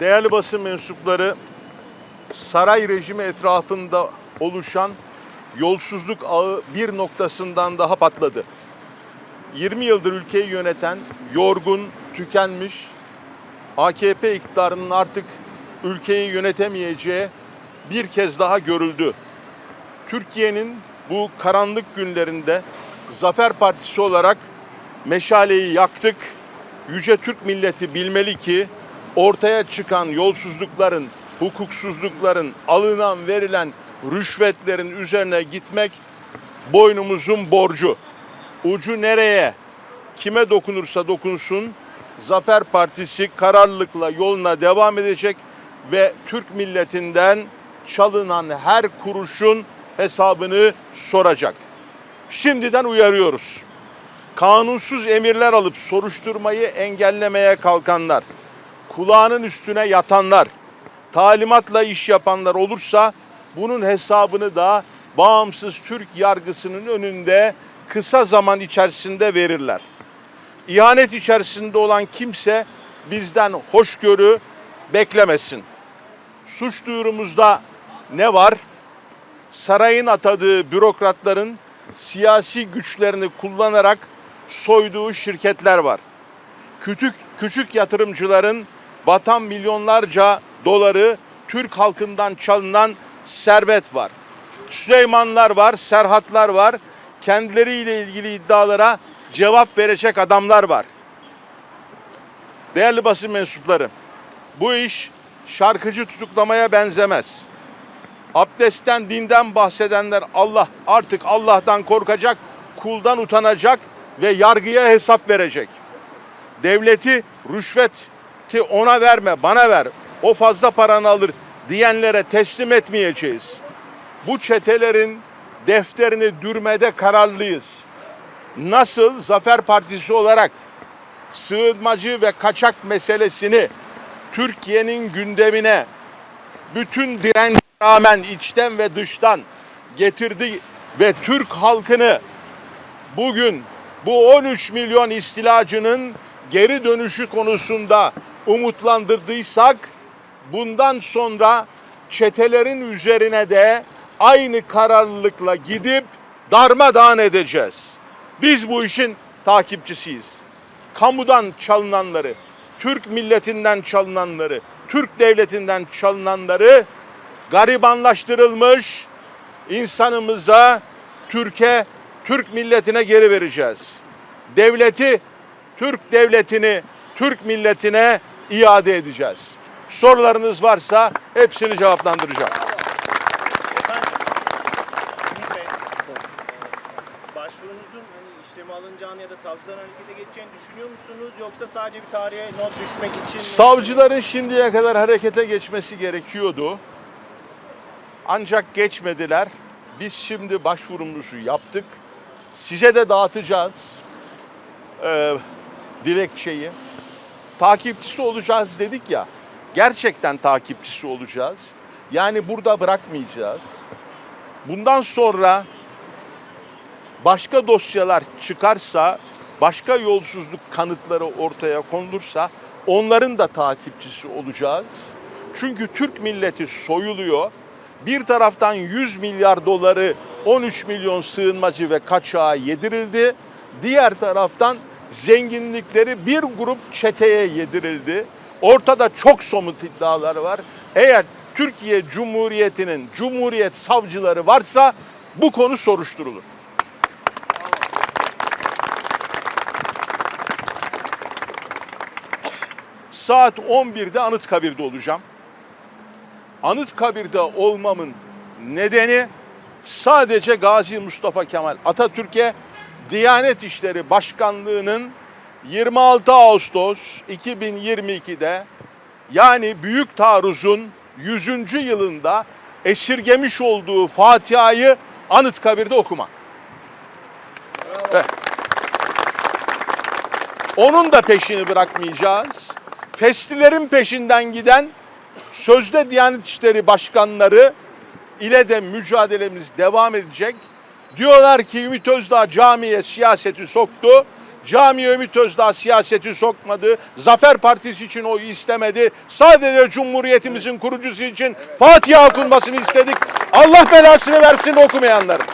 Değerli basın mensupları, saray rejimi etrafında oluşan yolsuzluk ağı bir noktasından daha patladı. 20 yıldır ülkeyi yöneten yorgun, tükenmiş AKP iktidarının artık ülkeyi yönetemeyeceği bir kez daha görüldü. Türkiye'nin bu karanlık günlerinde Zafer Partisi olarak meşaleyi yaktık. Yüce Türk milleti bilmeli ki ortaya çıkan yolsuzlukların, hukuksuzlukların, alınan verilen rüşvetlerin üzerine gitmek boynumuzun borcu. Ucu nereye, kime dokunursa dokunsun Zafer Partisi kararlılıkla yoluna devam edecek ve Türk milletinden çalınan her kuruşun hesabını soracak. Şimdiden uyarıyoruz. Kanunsuz emirler alıp soruşturmayı engellemeye kalkanlar, kulağının üstüne yatanlar, talimatla iş yapanlar olursa bunun hesabını da bağımsız Türk yargısının önünde kısa zaman içerisinde verirler. İhanet içerisinde olan kimse bizden hoşgörü beklemesin. Suç duyurumuzda ne var? Sarayın atadığı bürokratların siyasi güçlerini kullanarak soyduğu şirketler var. Küçük küçük yatırımcıların batan milyonlarca doları Türk halkından çalınan servet var. Süleymanlar var, Serhatlar var. Kendileriyle ilgili iddialara cevap verecek adamlar var. Değerli basın mensupları, bu iş şarkıcı tutuklamaya benzemez. Abdestten, dinden bahsedenler Allah artık Allah'tan korkacak, kuldan utanacak ve yargıya hesap verecek. Devleti rüşvet ki ona verme, bana ver, o fazla paranı alır diyenlere teslim etmeyeceğiz. Bu çetelerin defterini dürmede kararlıyız. Nasıl Zafer Partisi olarak sığınmacı ve kaçak meselesini Türkiye'nin gündemine bütün direnç rağmen içten ve dıştan getirdi ve Türk halkını bugün bu 13 milyon istilacının geri dönüşü konusunda umutlandırdıysak bundan sonra çetelerin üzerine de aynı kararlılıkla gidip darmadağın edeceğiz. Biz bu işin takipçisiyiz. Kamudan çalınanları, Türk milletinden çalınanları, Türk devletinden çalınanları garibanlaştırılmış insanımıza, Türkiye, Türk milletine geri vereceğiz. Devleti, Türk devletini, Türk milletine iade edeceğiz. Sorularınız varsa hepsini cevaplandıracağım. Başvurunuzun hani işlemi alınacağını ya da savcıların harekete geçeceğini düşünüyor musunuz? Yoksa sadece bir tarihe not düşmek için mi? Savcıların şimdiye kadar harekete geçmesi gerekiyordu. Ancak geçmediler. Biz şimdi başvurumuzu yaptık. Size de dağıtacağız ee, dilekçeyi. Takipçisi olacağız dedik ya. Gerçekten takipçisi olacağız. Yani burada bırakmayacağız. Bundan sonra başka dosyalar çıkarsa, başka yolsuzluk kanıtları ortaya konulursa onların da takipçisi olacağız. Çünkü Türk milleti soyuluyor. Bir taraftan 100 milyar doları 13 milyon sığınmacı ve kaçağa yedirildi. Diğer taraftan zenginlikleri bir grup çeteye yedirildi. Ortada çok somut iddialar var. Eğer Türkiye Cumhuriyeti'nin Cumhuriyet savcıları varsa bu konu soruşturulur. Saat 11'de Anıtkabir'de olacağım. Anıtkabir'de olmamın nedeni sadece Gazi Mustafa Kemal Atatürk'e Diyanet İşleri Başkanlığı'nın 26 Ağustos 2022'de yani Büyük Taarruz'un 100. yılında esirgemiş olduğu Fatiha'yı Anıtkabir'de okumak. Evet. Onun da peşini bırakmayacağız. Festilerin peşinden giden sözde Diyanet İşleri Başkanları ile de mücadelemiz devam edecek. Diyorlar ki Ümit Özdağ camiye siyaseti soktu. Cami Ümit Özdağ siyaseti sokmadı. Zafer Partisi için oy istemedi. Sadece Cumhuriyetimizin kurucusu için Fatiha okunmasını istedik. Allah belasını versin okumayanların.